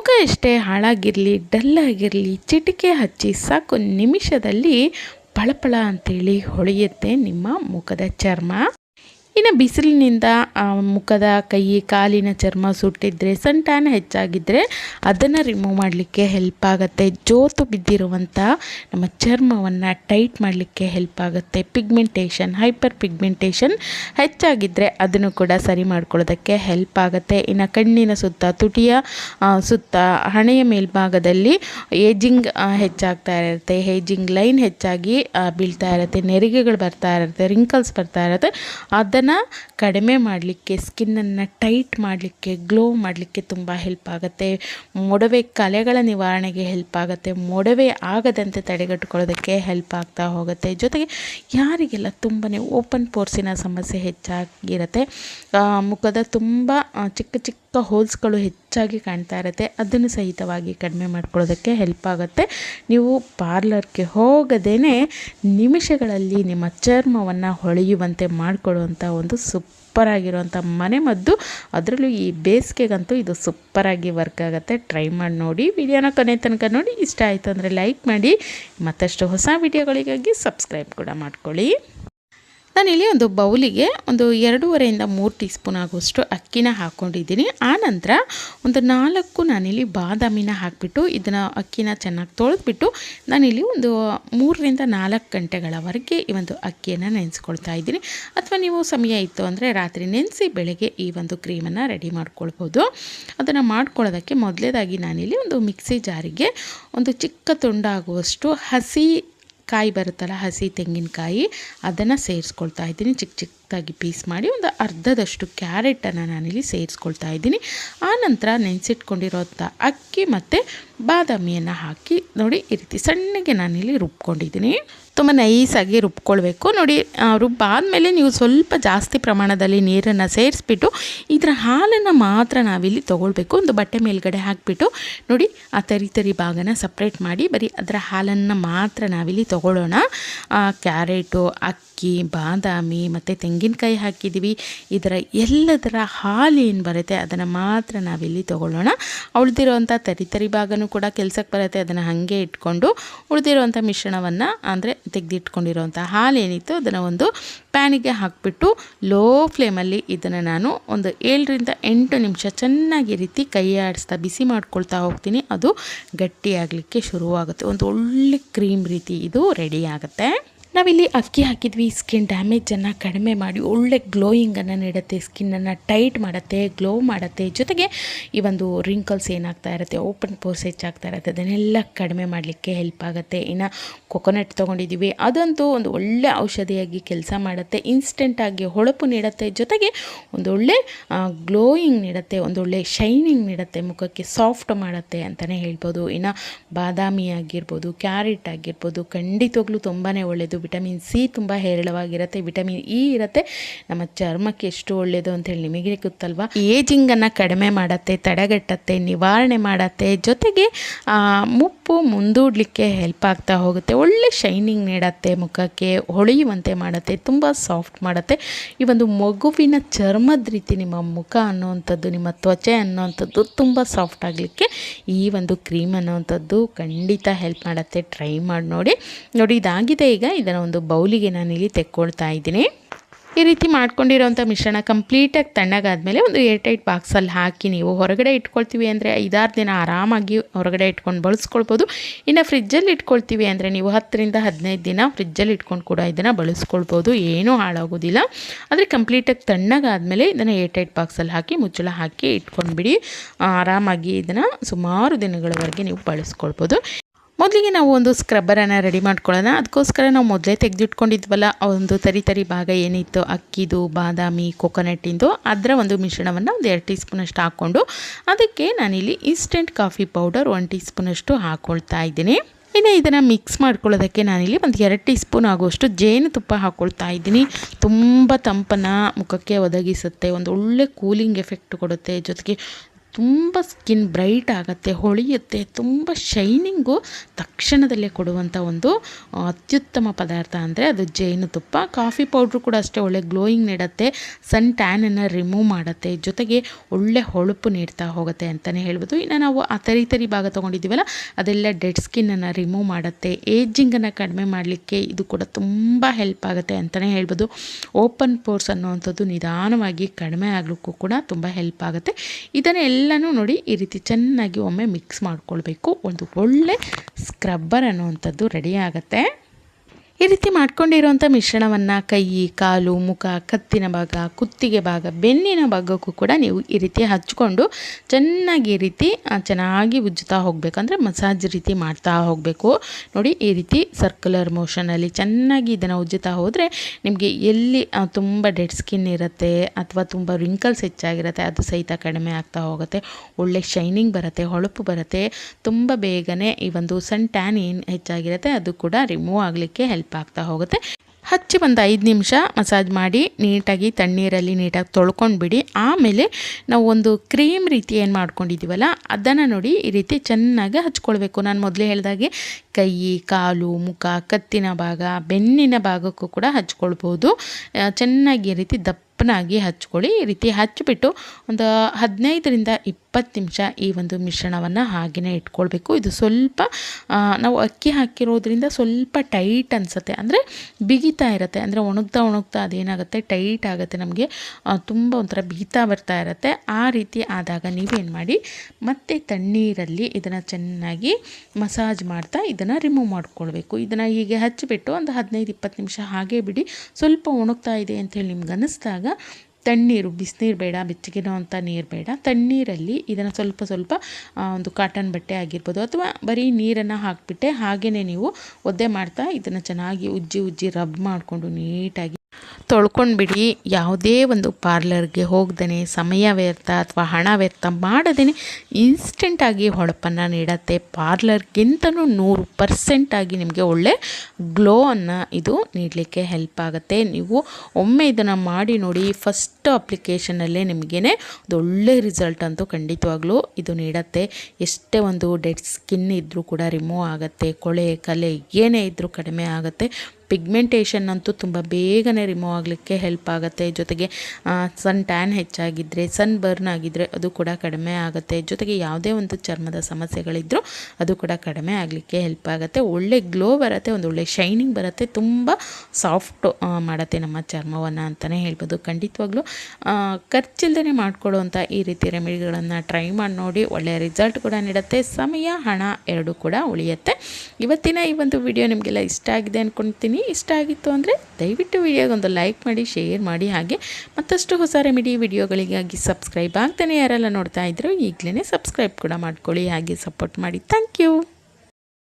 ಮುಖ ಎಷ್ಟೇ ಹಾಳಾಗಿರಲಿ ಡಲ್ಲಾಗಿರಲಿ ಚಿಟಿಕೆ ಹಚ್ಚಿ ಸಾಕು ನಿಮಿಷದಲ್ಲಿ ಪಳಪಳ ಅಂತೇಳಿ ಹೊಳೆಯುತ್ತೆ ನಿಮ್ಮ ಮುಖದ ಚರ್ಮ. ಇನ್ನು ಬಿಸಿಲಿನಿಂದ ಮುಖದ ಕೈ, ಕಾಲಿನ ಚರ್ಮ ಸುಟ್ಟಿದ್ರೆ ಸಂಟಾನ ಹೆಚ್ಚಾಗಿದ್ದರೆ ಅದನ್ನು ರಿಮೂವ್ ಮಾಡಲಿಕ್ಕೆ ಹೆಲ್ಪ್ ಆಗುತ್ತೆ. ಜೋತು ಬಿದ್ದಿರುವಂಥ ನಮ್ಮ ಚರ್ಮವನ್ನು ಟೈಟ್ ಮಾಡಲಿಕ್ಕೆ ಹೆಲ್ಪ್ ಆಗುತ್ತೆ. ಪಿಗ್ಮೆಂಟೇಷನ್ ಹೈಪರ್ ಪಿಗ್ಮೆಂಟೇಷನ್ ಹೆಚ್ಚಾಗಿದ್ದರೆ ಅದನ್ನು ಕೂಡ ಸರಿ ಮಾಡ್ಕೊಳ್ಳೋದಕ್ಕೆ ಹೆಲ್ಪ್ ಆಗುತ್ತೆ. ಇನ್ನು ಕಣ್ಣಿನ ಸುತ್ತ, ತುಟಿಯ ಸುತ್ತ, ಹಣೆಯ ಮೇಲ್ಭಾಗದಲ್ಲಿ ಏಜಿಂಗ್ ಹೆಚ್ಚಾಗ್ತಾ ಇರುತ್ತೆ. ಏಜಿಂಗ್ ಲೈನ್ ಹೆಚ್ಚಾಗಿ ಬೀಳ್ತಾ ಇರುತ್ತೆ. ನೆರಿಗೆಗಳು ಬರ್ತಾ ಇರುತ್ತೆ. ರಿಂಕಲ್ಸ್ ಬರ್ತಾ ಇರುತ್ತೆ. ಅದನ್ನು ಕಡಿಮೆ ಮಾಡಲಿಕ್ಕೆ ಸ್ಕಿನ್ನನ್ನು ಟೈಟ್ ಮಾಡಲಿಕ್ಕೆ ಗ್ಲೋ ಮಾಡಲಿಕ್ಕೆ ತುಂಬ ಹೆಲ್ಪ್ ಆಗುತ್ತೆ. ಮೊಡವೆ ಕಲೆಗಳ ನಿವಾರಣೆಗೆ ಹೆಲ್ಪ್ ಆಗುತ್ತೆ. ಮೊಡವೆ ಆಗದಂತೆ ತಡೆಗಟ್ಕೊಳ್ಳೋದಕ್ಕೆ ಹೆಲ್ಪ್ ಆಗ್ತಾ ಹೋಗುತ್ತೆ. ಜೊತೆಗೆ ಯಾರಿಗೆಲ್ಲ ತುಂಬಾ ಓಪನ್ ಪೋರ್ಸಿನ ಸಮಸ್ಯೆ ಹೆಚ್ಚಾಗಿರುತ್ತೆ ಮುಖದ ತುಂಬ ಚಿಕ್ಕ ಚಿಕ್ಕ ಚಿಕ್ಕ ಹೋಲ್ಸ್ಗಳು ಹೆಚ್ಚಾಗಿ ಕಾಣ್ತಾ ಇರುತ್ತೆ, ಅದನ್ನು ಸಹಿತವಾಗಿ ಕಡಿಮೆ ಮಾಡ್ಕೊಳ್ಳೋದಕ್ಕೆ ಹೆಲ್ಪ್ ಆಗುತ್ತೆ. ನೀವು ಪಾರ್ಲರ್ಗೆ ಹೋಗದೇ ನಿಮಿಷಗಳಲ್ಲಿ ನಿಮ್ಮ ಚರ್ಮವನ್ನು ಹೊಳೆಯುವಂತೆ ಮಾಡಿಕೊಳ್ಳುವಂಥ ಒಂದು ಸೂಪರ್ ಆಗಿರುವಂಥ ಮನೆಮದ್ದು ಅದರಲ್ಲೂ ಈ ಬೇಸಿಗೆಗಂತೂ ಇದು ಸೂಪರಾಗಿ ವರ್ಕ್ ಆಗುತ್ತೆ. ಟ್ರೈ ಮಾಡಿ ನೋಡಿ, ವಿಡಿಯೋನ ಕೊನೆ ತನಕ ನೋಡಿ. ಇಷ್ಟ ಆಯಿತು ಅಂದರೆ ಲೈಕ್ ಮಾಡಿ, ಮತ್ತಷ್ಟು ಹೊಸ ವಿಡಿಯೋಗಳಿಗಾಗಿ ಸಬ್ಸ್ಕ್ರೈಬ್ ಕೂಡ ಮಾಡ್ಕೊಳ್ಳಿ. ನಾನಿಲ್ಲಿ ಒಂದು ಬೌಲಿಗೆ ಒಂದು ಎರಡೂವರೆಯಿಂದ ಮೂರು ಟೀ ಸ್ಪೂನ್ ಆಗುವಷ್ಟು ಅಕ್ಕಿನ ಹಾಕ್ಕೊಂಡಿದ್ದೀನಿ. ಆನಂತರ ಒಂದು ನಾಲ್ಕು ನಾನಿಲ್ಲಿ ಬಾದಾಮಿನ ಹಾಕಿಬಿಟ್ಟು ಇದನ್ನು ಅಕ್ಕಿನ ಚೆನ್ನಾಗಿ ತೊಳೆದ್ಬಿಟ್ಟು ನಾನಿಲ್ಲಿ ಒಂದು ಮೂರರಿಂದ ನಾಲ್ಕು ಗಂಟೆಗಳವರೆಗೆ ಈ ಒಂದು ಅಕ್ಕಿಯನ್ನು ನೆನೆಸ್ಕೊಳ್ತಾ ಇದ್ದೀನಿ. ಅಥವಾ ನೀವು ಸಮಯ ಇತ್ತು ಅಂದರೆ ರಾತ್ರಿ ನೆನೆಸಿ ಬೆಳಗ್ಗೆ ಈ ಒಂದು ಕ್ರೀಮನ್ನು ರೆಡಿ ಮಾಡ್ಕೊಳ್ಬೋದು. ಅದನ್ನು ಮಾಡ್ಕೊಳ್ಳೋದಕ್ಕೆ ಮೊದಲೇದಾಗಿ ನಾನಿಲ್ಲಿ ಒಂದು ಮಿಕ್ಸಿ ಜಾರಿಗೆ ಒಂದು ಚಿಕ್ಕ ತುಂಡಾಗುವಷ್ಟು ಹಸಿ ಕಾಯಿ ಬರುತ್ತಲ್ಲ ಹಸಿ ತೆಂಗಿನಕಾಯಿ ಅದನ್ನು ಸೇರಿಸ್ಕೊಳ್ತಾ ಇದ್ದೀನಿ. ಚಿಕ್ಕ ಚಿಕ್ಕದಾಗಿ ಪೀಸ್ ಮಾಡಿ ಒಂದು ಅರ್ಧದಷ್ಟು ಕ್ಯಾರೆಟನ್ನು ನಾನಿಲ್ಲಿ ಸೇರಿಸ್ಕೊಳ್ತಾ ಇದ್ದೀನಿ. ಆನಂತರ ನೆನೆಸಿಟ್ಕೊಂಡಿರೋಂಥ ಅಕ್ಕಿ ಮತ್ತು ಬಾದಾಮಿಯನ್ನು ಹಾಕಿ ನೋಡಿ ಈ ರೀತಿ ಸಣ್ಣಗೆ ನಾನಿಲ್ಲಿ ರುಬ್ಕೊಂಡಿದ್ದೀನಿ. ತುಂಬ ನೈಸಾಗಿ ರುಬ್ಕೊಳ್ಬೇಕು. ನೋಡಿ ರುಬ್ಬಾದಮೇಲೆ ನೀವು ಸ್ವಲ್ಪ ಜಾಸ್ತಿ ಪ್ರಮಾಣದಲ್ಲಿ ನೀರನ್ನು ಸೇರಿಸ್ಬಿಟ್ಟು ಇದರ ಹಾಲನ್ನು ಮಾತ್ರ ನಾವಿಲ್ಲಿ ತೊಗೊಳ್ಬೇಕು. ಒಂದು ಬಟ್ಟೆ ಮೇಲ್ಗಡೆ ಹಾಕಿಬಿಟ್ಟು ನೋಡಿ, ಆ ತರಿ ತರಿ ಭಾಗನ ಸಪ್ರೇಟ್ ಮಾಡಿ ಬರೀ ಅದರ ಹಾಲನ್ನು ಮಾತ್ರ ನಾವಿಲ್ಲಿ ತೊಗೊಳ್ಳೋಣ. ಕ್ಯಾರೆಟು, ಅಕ್ಕಿ ಬಾದಾಮಿ ಮತ್ತು ತೆಂಗಿನಕಾಯಿ ಹಾಕಿದ್ದೀವಿ. ಇದರ ಎಲ್ಲದರ ಹಾಲು ಏನು ಬರುತ್ತೆ ಅದನ್ನು ಮಾತ್ರ ನಾವಿಲ್ಲಿ ತೊಗೊಳ್ಳೋಣ. ಉಳಿದಿರೋವಂಥ ತರಿ ತರಿ ಭಾಗನೂ ಕೂಡ ಕೆಲಸಕ್ಕೆ ಬರುತ್ತೆ. ಅದನ್ನು ಹಾಗೆ ಇಟ್ಕೊಂಡು ಉಳಿದಿರೋವಂಥ ಮಿಶ್ರಣವನ್ನು ಅಂದರೆ ತೆಗೆದಿಟ್ಕೊಂಡಿರೋವಂಥ ಹಾಲು ಏನಿತ್ತು ಅದನ್ನು ಒಂದು ಪ್ಯಾನಿಗೆ ಹಾಕಿಬಿಟ್ಟು ಲೋ ಫ್ಲೇಮಲ್ಲಿ ಇದನ್ನು ನಾನು ಒಂದು ಏಳರಿಂದ ಎಂಟು ನಿಮಿಷ ಚೆನ್ನಾಗಿ ರೀತಿ ಕೈ ಆಡಿಸ್ತಾ ಬಿಸಿ ಮಾಡ್ಕೊಳ್ತಾ ಹೋಗ್ತೀನಿ. ಅದು ಗಟ್ಟಿಯಾಗಲಿಕ್ಕೆ ಶುರುವಾಗುತ್ತೆ. ಒಂದು ಒಳ್ಳೆ ಕ್ರೀಮ್ ರೀತಿ ಇದು ರೆಡಿ ಆಗುತ್ತೆ. ನಾವಿಲ್ಲಿ ಅಕ್ಕಿ ಹಾಕಿದ್ವಿ ಸ್ಕಿನ್ ಡ್ಯಾಮೇಜನ್ನು ಕಡಿಮೆ ಮಾಡಿ, ಒಳ್ಳೆ ಗ್ಲೋಯಿಂಗನ್ನು ನೀಡುತ್ತೆ ಸ್ಕಿನ್ನನ್ನು ಟೈಟ್ ಮಾಡುತ್ತೆ ಗ್ಲೋ ಮಾಡುತ್ತೆ. ಜೊತೆಗೆ ಈ ಒಂದು ರಿಂಕಲ್ಸ್ ಏನಾಗ್ತಾ ಇರುತ್ತೆ ಓಪನ್ ಪೋರ್ಸ್ ಹೆಚ್ಚಾಗ್ತಾ ಇರುತ್ತೆ, ಅದನ್ನೆಲ್ಲ ಕಡಿಮೆ ಮಾಡಲಿಕ್ಕೆ ಹೆಲ್ಪ್ ಆಗುತ್ತೆ. ಇನ್ನು ಕೊಕೊನಟ್ ತೊಗೊಂಡಿದ್ದೀವಿ, ಅದಂತೂ ಒಂದು ಒಳ್ಳೆ ಔಷಧಿಯಾಗಿ ಕೆಲಸ ಮಾಡುತ್ತೆ ಇನ್ಸ್ಟೆಂಟಾಗಿ ಹೊಳಪು ನೀಡುತ್ತೆ. ಜೊತೆಗೆ ಒಂದೊಳ್ಳೆ ಗ್ಲೋಯಿಂಗ್ ನೀಡುತ್ತೆ ಒಂದೊಳ್ಳೆ ಶೈನಿಂಗ್ ನೀಡುತ್ತೆ, ಮುಖಕ್ಕೆ ಸಾಫ್ಟ್ ಮಾಡುತ್ತೆ ಅಂತಲೇ ಹೇಳ್ಬೋದು. ಇನ್ನು ಬಾದಾಮಿ ಆಗಿರ್ಬೋದು ಕ್ಯಾರೆಟ್ ಆಗಿರ್ಬೋದು, ಖಂಡಿತವಾಗ್ಲೂ ತುಂಬಾ ಒಳ್ಳೆಯದು ವಿಟಮಿನ್ ಸಿ ತುಂಬ ಹೇರಳವಾಗಿರುತ್ತೆ. ವಿಟಮಿನ್ ಇ ಇರುತ್ತೆ. ನಮ್ಮ ಚರ್ಮಕ್ಕೆ ಎಷ್ಟು ಒಳ್ಳೆಯದು ಅಂತೇಳಿ ನಿಮಗೆ ಗೊತ್ತಲ್ವಾ? ಏಜಿಂಗನ್ನು ಕಡಿಮೆ ಮಾಡುತ್ತೆ, ತಡೆಗಟ್ಟತ್ತೆ, ನಿವಾರಣೆ ಮಾಡುತ್ತೆ. ಜೊತೆಗೆ ಮುಪ್ಪು ಮುಂದೂಡಲಿಕ್ಕೆ ಹೆಲ್ಪ್ ಆಗ್ತಾ ಹೋಗುತ್ತೆ. ಒಳ್ಳೆ ಶೈನಿಂಗ್ ನೀಡತ್ತೆ, ಮುಖಕ್ಕೆ ಹೊಳೆಯುವಂತೆ ಮಾಡುತ್ತೆ, ತುಂಬ ಸಾಫ್ಟ್ ಮಾಡುತ್ತೆ. ಈ ಒಂದು ಮಗುವಿನ ಚರ್ಮದ ರೀತಿ ನಿಮ್ಮ ಮುಖ ಅನ್ನೋವಂಥದ್ದು, ನಿಮ್ಮ ತ್ವಚೆ ಅನ್ನೋವಂಥದ್ದು ತುಂಬ ಸಾಫ್ಟ್ ಆಗಲಿಕ್ಕೆ ಈ ಒಂದು ಕ್ರೀಮ್ ಅನ್ನೋವಂಥದ್ದು ಖಂಡಿತ ಹೆಲ್ಪ್ ಮಾಡುತ್ತೆ. ಟ್ರೈ ಮಾಡಿ ನೋಡಿ. ನೋಡಿ, ಇದಾಗಿದೆ ಈಗ. ಇದನ್ನು ಒಂದು ಬೌಲಿಗೆ ನಾನಿಲ್ಲಿ ತೆಕ್ಕೊಳ್ತಾ ಇದ್ದೀನಿ. ಈ ರೀತಿ ಮಾಡ್ಕೊಂಡಿರೋಂಥ ಮಿಶ್ರಣ ಕಂಪ್ಲೀಟಾಗಿ ತಣ್ಣಗಾದಮೇಲೆ ಒಂದು ಏರ್ ಟೈಟ್ ಬಾಕ್ಸಲ್ಲಿ ಹಾಕಿ ನೀವು ಹೊರಗಡೆ ಇಟ್ಕೊಳ್ತೀವಿ ಅಂದರೆ ಐದಾರು ದಿನ ಆರಾಮಾಗಿ ಹೊರಗಡೆ ಇಟ್ಕೊಂಡು ಬಳಸ್ಕೊಳ್ಬೋದು. ಇನ್ನು ಫ್ರಿಜ್ಜಲ್ಲಿ ಇಟ್ಕೊಳ್ತೀವಿ ಅಂದರೆ ನೀವು ಹತ್ತರಿಂದ ಹದಿನೈದು ದಿನ ಫ್ರಿಜ್ಜಲ್ಲಿ ಇಟ್ಕೊಂಡು ಕೂಡ ಇದನ್ನು ಬಳಸ್ಕೊಳ್ಬೋದು. ಏನೂ ಹಾಳಾಗೋದಿಲ್ಲ. ಆದರೆ ಕಂಪ್ಲೀಟಾಗಿ ತಣ್ಣಗಾದಮೇಲೆ ಇದನ್ನು ಏರ್ ಟೈಟ್ ಬಾಕ್ಸಲ್ಲಿ ಹಾಕಿ ಮುಚ್ಚಳ ಹಾಕಿ ಇಟ್ಕೊಂಡ್ಬಿಡಿ. ಆರಾಮಾಗಿ ಇದನ್ನು ಸುಮಾರು ದಿನಗಳವರೆಗೆ ನೀವು ಬಳಸ್ಕೊಳ್ಬೋದು. ಮೊದಲಿಗೆ ನಾವು ಒಂದು ಸ್ಕ್ರಬ್ಬರನ್ನು ರೆಡಿ ಮಾಡ್ಕೊಳ್ಳೋಣ. ಅದಕ್ಕೋಸ್ಕರ ನಾವು ಮೊದಲೇ ತೆಗೆದಿಟ್ಕೊಂಡಿದ್ವಲ್ಲ ಒಂದು ತರಿ ತರಿ ಭಾಗ ಏನಿತ್ತು ಅಕ್ಕಿದು, ಬಾದಾಮಿ ಕೊಕೊನಟ್ಟಿಂದು ಅದರ ಒಂದು ಮಿಶ್ರಣವನ್ನು ಒಂದು ಎರಡು ಟೀ ಸ್ಪೂನಷ್ಟು ಹಾಕ್ಕೊಂಡು, ಅದಕ್ಕೆ ನಾನಿಲ್ಲಿ instant coffee powder one tea ಸ್ಪೂನಷ್ಟು ಹಾಕ್ಕೊಳ್ತಾ ಇದ್ದೀನಿ. ಇನ್ನು ಇದನ್ನು ಮಿಕ್ಸ್ ಮಾಡ್ಕೊಳ್ಳೋದಕ್ಕೆ ನಾನಿಲ್ಲಿ ಒಂದು ಎರಡು ಟೀ ಸ್ಪೂನ್ ಆಗುವಷ್ಟು ಜೇನುತುಪ್ಪ ಹಾಕ್ಕೊಳ್ತಾ ಇದ್ದೀನಿ. ತುಂಬ ತಂಪನ್ನು ಮುಖಕ್ಕೆ ಒದಗಿಸುತ್ತೆ, ಒಂದು ಒಳ್ಳೆ ಕೂಲಿಂಗ್ ಎಫೆಕ್ಟ್ ಕೊಡುತ್ತೆ. ಜೊತೆಗೆ ತುಂಬ ಸ್ಕಿನ್ ಬ್ರೈಟ್ ಆಗುತ್ತೆ, ಹೊಳೆಯುತ್ತೆ, ತುಂಬ ಶೈನಿಂಗು ತಕ್ಷಣದಲ್ಲೇ ಕೊಡುವಂಥ ಒಂದು ಅತ್ಯುತ್ತಮ ಪದಾರ್ಥ ಅಂದರೆ ಅದು ಜೇನುತುಪ್ಪ ಕಾಫಿ ಪೌಡ್ರು ಕೂಡ ಅಷ್ಟೇ ಒಳ್ಳೆ ಗ್ಲೋಯಿಂಗ್ ನೀಡುತ್ತೆ ಸನ್ ಟ್ಯಾನನ್ನು ರಿಮೂವ್ ಮಾಡುತ್ತೆ, ಜೊತೆಗೆ ಒಳ್ಳೆ ಹೊಳಪು ನೀಡ್ತಾ ಹೋಗುತ್ತೆ ಅಂತಲೇ ಹೇಳ್ಬೋದು. ಇನ್ನು ನಾವು ಆ ತರಿ ತರಿ ಭಾಗ ತೊಗೊಂಡಿದ್ದೀವಲ್ಲ, ಅದೆಲ್ಲ ಡೆಡ್ ಸ್ಕಿನ್ನನ್ನು ರಿಮೂವ್ ಮಾಡುತ್ತೆ ಏಜಿಂಗನ್ನು ಕಡಿಮೆ ಮಾಡಲಿಕ್ಕೆ ಇದು ಕೂಡ ತುಂಬ ಹೆಲ್ಪ್ ಆಗುತ್ತೆ ಅಂತಲೇ ಹೇಳ್ಬೋದು. ಓಪನ್ ಪೋರ್ಸ್ ಅನ್ನುವಂಥದ್ದು ನಿಧಾನವಾಗಿ ಕಡಿಮೆ ಆಗಲಿಕ್ಕೂ ಕೂಡ ತುಂಬ ಹೆಲ್ಪ್ ಆಗುತ್ತೆ. ಇದನ್ನೆಲ್ಲನೂ ನೋಡಿ ಈ ರೀತಿ ಚೆನ್ನಾಗಿ ಒಮ್ಮೆ ಮಿಕ್ಸ್ ಮಾಡ್ಕೊಳ್ಬೇಕು. ಒಂದು ಒಳ್ಳೆ ಸ್ಕ್ರಬ್ಬರ್ ಅನ್ನುವಂಥದ್ದು ರೆಡಿ ಆಗುತ್ತೆ. ಈ ರೀತಿ ಮಾಡ್ಕೊಂಡಿರುವಂಥ ಮಿಶ್ರಣವನ್ನು ಕೈ, ಕಾಲು, ಮುಖ, ಕತ್ತಿನ ಭಾಗ, ಕುತ್ತಿಗೆ ಭಾಗ, ಬೆನ್ನಿನ ಭಾಗಕ್ಕೂ ಕೂಡ ನೀವು ಈ ರೀತಿ ಹಚ್ಕೊಂಡು ಚೆನ್ನಾಗಿ ಈ ರೀತಿ ಚೆನ್ನಾಗಿ ಉಜ್ಜುತ್ತಾ ಹೋಗಬೇಕು. ಅಂದರೆ ಮಸಾಜ್ ರೀತಿ ಮಾಡ್ತಾ ಹೋಗಬೇಕು. ನೋಡಿ, ಈ ರೀತಿ ಸರ್ಕ್ಯುಲರ್ ಮೋಷನಲ್ಲಿ ಚೆನ್ನಾಗಿ ಇದನ್ನು ಉಜ್ಜುತ್ತಾ ಹೋದರೆ ನಿಮಗೆ ಎಲ್ಲಿ ತುಂಬ ಡೆಡ್ ಸ್ಕಿನ್ ಇರುತ್ತೆ ಅಥವಾ ತುಂಬ ರಿಂಕಲ್ಸ್ ಹೆಚ್ಚಾಗಿರುತ್ತೆ, ಅದು ಸಹಿತ ಕಡಿಮೆ ಆಗ್ತಾ ಹೋಗುತ್ತೆ. ಒಳ್ಳೆ ಶೈನಿಂಗ್ ಬರುತ್ತೆ, ಹೊಳಪು ಬರುತ್ತೆ. ತುಂಬ ಬೇಗನೆ ಈ ಒಂದು ಸನ್ ಟ್ಯಾನ್ ಏನು ಹೆಚ್ಚಾಗಿರುತ್ತೆ, ಅದು ಕೂಡ ರಿಮೂವ್ ಆಗಲಿಕ್ಕೆ ಹೆಲ್ಪ್ ಆಗ್ತಾ ಹೋಗುತ್ತೆ. ಹಚ್ಚಿ ಒಂದು ಐದು ನಿಮಿಷ ಮಸಾಜ್ ಮಾಡಿ ನೀಟಾಗಿ ತಣ್ಣೀರಲ್ಲಿ ನೀಟಾಗಿ ತೊಳ್ಕೊಂಡ್ಬಿಡಿ. ಆಮೇಲೆ ನಾವು ಒಂದು ಕ್ರೀಮ್ ರೀತಿ ಏನು ಮಾಡ್ಕೊಂಡಿದ್ದೀವಲ್ಲ, ಅದನ್ನು ನೋಡಿ ಈ ರೀತಿ ಚೆನ್ನಾಗಿ ಹಚ್ಕೊಳ್ಬೇಕು. ನಾನು ಮೊದಲೇ ಹೇಳಿದಾಗೆ ಕೈ, ಕಾಲು, ಮುಖ, ಕತ್ತಿನ ಭಾಗ, ಬೆನ್ನಿನ ಭಾಗಕ್ಕೂ ಕೂಡ ಹಚ್ಕೊಳ್ಬೋದು. ಚೆನ್ನಾಗಿ ಈ ರೀತಿ ದಪ್ಪನಾಗಿ ಹಚ್ಕೊಳ್ಳಿ. ಈ ರೀತಿ ಹಚ್ಚಿಬಿಟ್ಟು ಒಂದು ಹದಿನೈದರಿಂದ ಇಪ್ಪತ್ತು ನಿಮಿಷ ಈ ಒಂದು ಮಿಶ್ರಣವನ್ನು ಹಾಗೆಯೇ ಇಟ್ಕೊಳ್ಬೇಕು. ಇದು ಸ್ವಲ್ಪ ನಾವು ಅಕ್ಕಿ ಹಾಕಿರೋದ್ರಿಂದ ಸ್ವಲ್ಪ ಟೈಟ್ ಅನಿಸುತ್ತೆ. ಅಂದರೆ ಬಿಗಿತಾ ಇರುತ್ತೆ. ಅಂದರೆ ಒಣಗ್ತಾ ಒಣಗ್ತಾ ಅದೇನಾಗುತ್ತೆ? ಟೈಟ್ ಆಗುತ್ತೆ ನಮಗೆ. ತುಂಬ ಒಂಥರ ಬಿಗಿತಾ ಬರ್ತಾ ಇರುತ್ತೆ. ಆ ರೀತಿ ಆದಾಗ ನೀವೇನು ಮಾಡಿ, ಮತ್ತೆ ತಣ್ಣೀರಲ್ಲಿ ಇದನ್ನು ಚೆನ್ನಾಗಿ ಮಸಾಜ್ ಮಾಡ್ತಾ ಇದನ್ನು ರಿಮೂವ್ ಮಾಡ್ಕೊಳ್ಬೇಕು. ಇದನ್ನು ಹೀಗೆ ಹಚ್ಚಿಬಿಟ್ಟು ಒಂದು ಹದಿನೈದು ಇಪ್ಪತ್ತು ನಿಮಿಷ ಹಾಗೆ ಬಿಡಿ. ಸ್ವಲ್ಪ ಒಣಗ್ತಾ ಇದೆ ಅಂಥೇಳಿ ನಿಮ್ಗೆ ಅನ್ನಿಸ್ದಾಗ ತಣ್ಣೀರು, ಬಿಸಿನೀರು ಬೇಡ, ಬೆಚ್ಚಗಿರೋ ಅಂಥ ನೀರು ಬೇಡ. ತಣ್ಣೀರಲ್ಲಿ ಇದನ್ನು ಸ್ವಲ್ಪ ಸ್ವಲ್ಪ ಒಂದು ಕಾಟನ್ ಬಟ್ಟೆ ಆಗಿರ್ಬೋದು ಅಥವಾ ಬರೀ ನೀರನ್ನು ಹಾಕಿಬಿಟ್ಟೆ ಹಾಗೆಯೇ ನೀವು ಒದ್ದೆ ಮಾಡ್ತಾ ಇದನ್ನು ಚೆನ್ನಾಗಿ ಉಜ್ಜಿ ಉಜ್ಜಿ ರಬ್ ಮಾಡಿಕೊಂಡು ನೀಟಾಗಿ ತೊಳ್ಕೊಂಡ್ಬಿಡಿ, ಯಾವುದೇ ಒಂದು ಪಾರ್ಲರ್ಗೆ ಹೋಗ್ದೇ ಸಮಯ ವ್ಯರ್ಥ ಅಥವಾ ಹಣ ವ್ಯರ್ಥ ಮಾಡದೇ ಇನ್ಸ್ಟೆಂಟಾಗಿ ಹೊಳಪನ್ನು ನೀಡತ್ತೆ. ಪಾರ್ಲರ್ಗಿಂತಲೂ ನೂರು ಪರ್ಸೆಂಟಾಗಿ ನಿಮಗೆ ಒಳ್ಳೆ ಗ್ಲೋ ಅನ್ನು ಇದು ನೀಡಲಿಕ್ಕೆ ಹೆಲ್ಪ್ ಆಗುತ್ತೆ. ನೀವು ಒಮ್ಮೆ ಇದನ್ನು ಮಾಡಿ ನೋಡಿ ಫಸ್ಟ್ ಅಪ್ಲಿಕೇಶನಲ್ಲೇ ನಿಮಗೇ ಒಳ್ಳೆ ರಿಸಲ್ಟ್ ಅಂತೂ ಖಂಡಿತವಾಗ್ಲೂ ಇದು ನೀಡತ್ತೆ. ಎಷ್ಟೇ ಒಂದು ಡೆಡ್ ಸ್ಕಿನ್ ಇದ್ದರೂ ಕೂಡ ರಿಮೂವ್ ಆಗುತ್ತೆ. ಕೊಳೆ, ಕಲೆ ಏನೇ ಇದ್ದರೂ ಕಡಿಮೆ ಆಗುತ್ತೆ. ಪಿಗ್ಮೆಂಟೇಷನ್ ಅಂತೂ ತುಂಬ ಬೇಗನೆ ರಿಮೂವ್ ಆಗಲಿಕ್ಕೆ ಹೆಲ್ಪ್ ಆಗುತ್ತೆ. ಜೊತೆಗೆ ಸನ್ ಟ್ಯಾನ್ ಹೆಚ್ಚಾಗಿದ್ದರೆ ಸನ್ ಬರ್ನ್ ಆಗಿದ್ದರೆ ಅದು ಕೂಡ ಕಡಿಮೆ ಆಗುತ್ತೆ. ಜೊತೆಗೆ ಯಾವುದೇ ಒಂದು ಚರ್ಮದ ಸಮಸ್ಯೆಗಳಿದ್ದರೂ ಅದು ಕೂಡ ಕಡಿಮೆ ಆಗಲಿಕ್ಕೆ ಹೆಲ್ಪ್ ಆಗುತ್ತೆ. ಒಳ್ಳೆ ಗ್ಲೋ ಬರುತ್ತೆ, ಒಂದು ಒಳ್ಳೆ ಶೈನಿಂಗ್ ಬರುತ್ತೆ, ತುಂಬ ಸಾಫ್ಟ್ ಮಾಡುತ್ತೆ ನಮ್ಮ ಚರ್ಮವನ್ನು ಅಂತಲೇ ಹೇಳ್ಬೋದು. ಖಂಡಿತವಾಗ್ಲೂ ಖರ್ಚಿಲ್ದೇ ಮಾಡ್ಕೊಳ್ಳುವಂಥ ಈ ರೀತಿ ರೆಮಿಡಿಗಳನ್ನು ಟ್ರೈ ಮಾಡಿ ನೋಡಿ ಒಳ್ಳೆಯ ರಿಸಲ್ಟ್ ಕೂಡ ನೀಡುತ್ತೆ. ಸಮಯ, ಹಣ ಎರಡೂ ಕೂಡ ಉಳಿಯುತ್ತೆ. ಇವತ್ತಿನ ಈ ಒಂದು ವಿಡಿಯೋ ನಿಮಗೆಲ್ಲ ಇಷ್ಟ ಆಗಿದೆ ಅಂದ್ಕೊಳ್ತೀನಿ ಇಷ್ಟ ಆಗಿತ್ತು ಅಂದರೆ ದಯವಿಟ್ಟು ವಿಡಿಯೋಗೊಂದು ಲೈಕ್ ಮಾಡಿ, ಶೇರ್ ಮಾಡಿ ಹಾಗೆ ಮತ್ತಷ್ಟು ಹೊಸ ರೆಮಿಡಿ ವಿಡಿಯೋಗಳಿಗಾಗಿ ಸಬ್ಸ್ಕ್ರೈಬ್ ಆಗ್ತಾನೆ ಯಾರೆಲ್ಲ ನೋಡ್ತಾ ಇದ್ದರು ಈಗಲೇ ಸಬ್ಸ್ಕ್ರೈಬ್ ಕೂಡ ಮಾಡ್ಕೊಳ್ಳಿ ಹಾಗೆ ಸಪೋರ್ಟ್ ಮಾಡಿ. Thank you.